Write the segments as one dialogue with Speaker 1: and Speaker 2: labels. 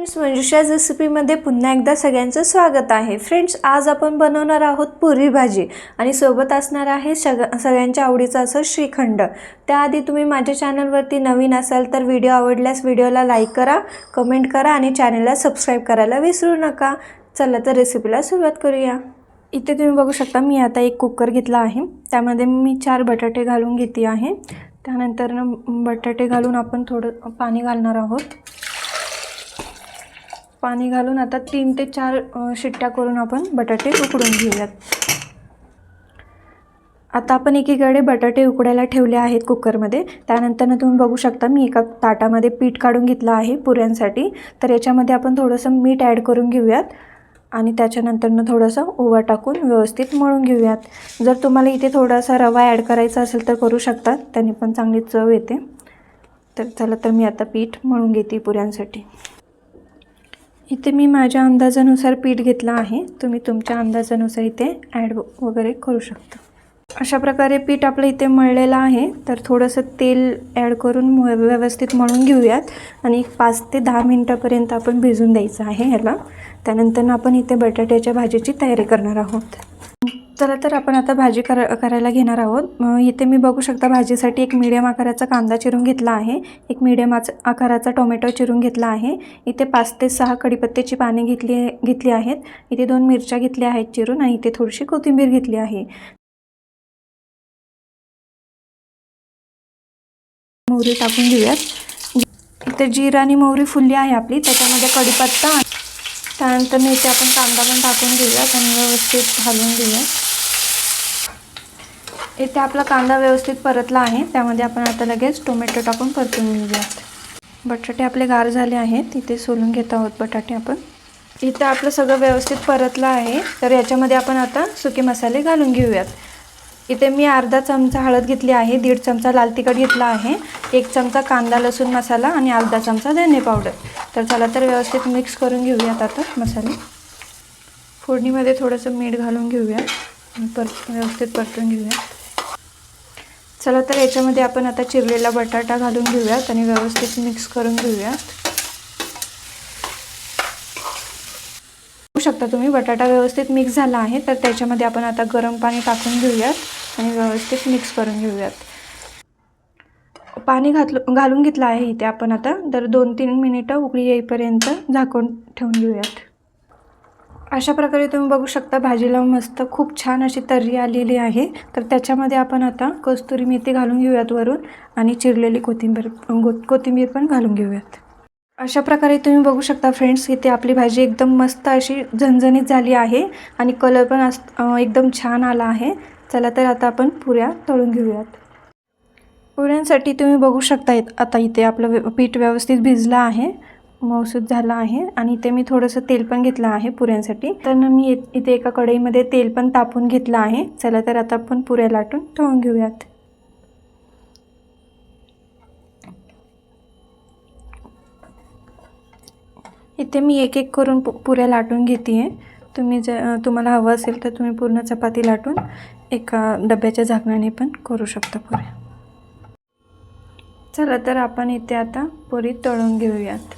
Speaker 1: Friends मंजुषा रेसिपीमध्ये पुन्हा एकदा सगळ्यांचं स्वागत आहे. फ्रेंड्स आज आपण बनवणार आहोत पुरी भाजी आणि सोबत असणार आहे सग सगळ्यांच्या आवडीचं असं श्रीखंड. त्याआधी तुम्ही माझ्या चॅनलवरती नवीन असाल तर व्हिडिओ आवडल्यास व्हिडिओला लाईक करा कमेंट करा आणि चॅनलला सबस्क्राईब करायला विसरू नका. चला तर रेसिपीला सुरुवात करूया. इथे तुम्ही बघू शकता मी आता एक कुकर घेतला आहे. त्यामध्ये मी चार बटाटे घालून घेते आहे. त्यानंतर बटाटे घालून आपण थोडं पाणी घालणार आहोत. पाणी घालून आता तीन ते चार शिट्ट्या करून आपण बटाटे उकडून घेऊयात. आता आपण एकीकडे बटाटे उकडायला ठेवले आहेत कुकरमध्ये. त्यानंतरनं तुम्ही बघू शकता मी एका ताटामध्ये पीठ काढून घेतलं आहे पुऱ्यांसाठी. तर याच्यामध्ये आपण थोडंसं मीठ ॲड करून घेऊयात. आणि त्याच्यानंतरनं थोडंसं ओवा टाकून व्यवस्थित मळून घेऊयात. जर तुम्हाला इथे थोडासा रवा ॲड करायचा असेल तर करू शकतात त्याने पण चांगली चव येते. तर चला तर मी आता पीठ मळून घेते पुऱ्यांसाठी. इथे मी माझ्या अंदाजानुसार पीठ घेतलं आहे. तुम्ही तुमच्या अंदाजानुसार इथे ॲड वगैरे करू शकता. अशा प्रकारे पीठ आपलं इथे मळलेलं आहे. तर थोडंसं तेल ॲड करून व्यवस्थित मळून घेऊयात. आणि एक पाच ते दहा मिनटापर्यंत आपण भिजून द्यायचं आहे ह्याला. त्यानंतर आपण इथे बटाट्याच्या भाजीची तयारी करणार आहोत. चला तर आपण आता भाजी कर करायला घेणार आहोत. इथे मी बघू शकता भाजीसाठी एक मीडियम आकाराचा कांदा चिरून घेतला आहे. एक मीडियम आकाराचा टोमॅटो चिरून घेतला आहे. इथे पाच ते सहा कडीपत्त्याची पाने घेतली घेतली आहेत. इथे दोन मिरच्या घेतल्या आहेत चिरून आणि इथे थोडीशी कोथिंबीर घेतली आहे. मोहरी टाकून घेऊयात. इथे जिरा आणि मोहरी फुलली आहे आपली. त्याच्यामध्ये कडीपत्ता त्यानंतर इथे आपण कांदा पण टाकून घेऊयात आणि व्यवस्थित घालून घेऊयात. इथे आपला कांदा व्यवस्थित परतला आहे. त्यामध्ये आपण आता लगेच टोमॅटो टाकून परतून घेऊयात. बटाटे आपले गार झाले आहेत. इथे सोलून घेत आहोत बटाटे आपण. इथं आपलं सगळं व्यवस्थित परतलं आहे. तर याच्यामध्ये आपण आता सुके मसाले घालून घेऊयात. इथे मी अर्धा चमचा हळद घेतली आहे. दीड चमचा लाल तिखट घेतला आहे. एक चमचा कांदा लसूण मसाला आणि अर्धा चमचा धने पावडर. तर चला तर व्यवस्थित मिक्स करून घेऊयात आता मसाले. फोडणीमध्ये थोडंसं मीठ घालून घेऊयात. परत पर व्यवस्थित परतून घेऊयात. चला तर याच्यामध्ये आपण आता चिरलेला बटाटा घालून घेऊयात आणि व्यवस्थित मिक्स करून घेऊयात. शकता तुम्ही बटाटा व्यवस्थित मिक्स झाला आहे तर त्याच्यामध्ये आपण आता गरम पाणी टाकून घेऊयात आणि व्यवस्थित मिक्स करून घेऊयात. पाणी घातलं घालून घेतलं आहे इथे आपण आता तर दोन तीन मिनिटं उकळी येईपर्यंत झाकून ठेवून घेऊयात. अशा प्रकारे तुम्ही बघू शकता भाजीला मस्त खूप छान अशी तर्री आलेली आहे. तर त्याच्यामध्ये आपण आता कस्तुरी मेथी घालून घेऊयात वरून आणि चिरलेली कोथिंबीर गो कोथिंबीर पण घालून घेऊयात. अशा प्रकारे तुम्ही बघू शकता फ्रेंड्स इथे आपली भाजी एकदम मस्त अशी झणझणीत झाली आहे आणि कलर पण अस एकदम छान आला आहे. चला तर आता आपण पुऱ्या तळून घेऊयात. पुऱ्यांसाठी तुम्ही बघू शकता आता इथे आपलं पीठ व्यवस्थित भिजलं आहे. मौसूद झालं आहे आणि इथे मी थोडंसं तेल पण घेतलं आहे पुऱ्यांसाठी. तर ना मी इथे एका कढईमध्ये तेल पण तापून घेतलं आहे. चला तर आता आपण पुऱ्या लाटून तळून घेऊयात. इथे मी एक एक करून पु पुऱ्या लाटून घेते आहे तुम्ही जर तुम्हाला हवं असेल तर तुम्ही पूर्ण चपाती लाटून एका डब्याच्या झाकणाने पण करू शकता पुऱ्या. चला तर आपण इथे आता पुरी तळून घेऊयात.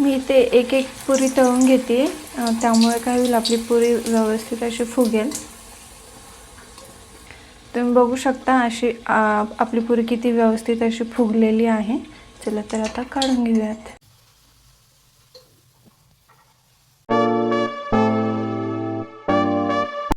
Speaker 1: मी इथे एक एक पुरी तळून घेते. त्यामुळे काय होईल आपली पुरी व्यवस्थित अशी फुगेल. तुम्ही बघू शकता अशी आपली पुरी किती व्यवस्थित अशी फुगलेली आहे. चला तर आता काढून घेऊयात.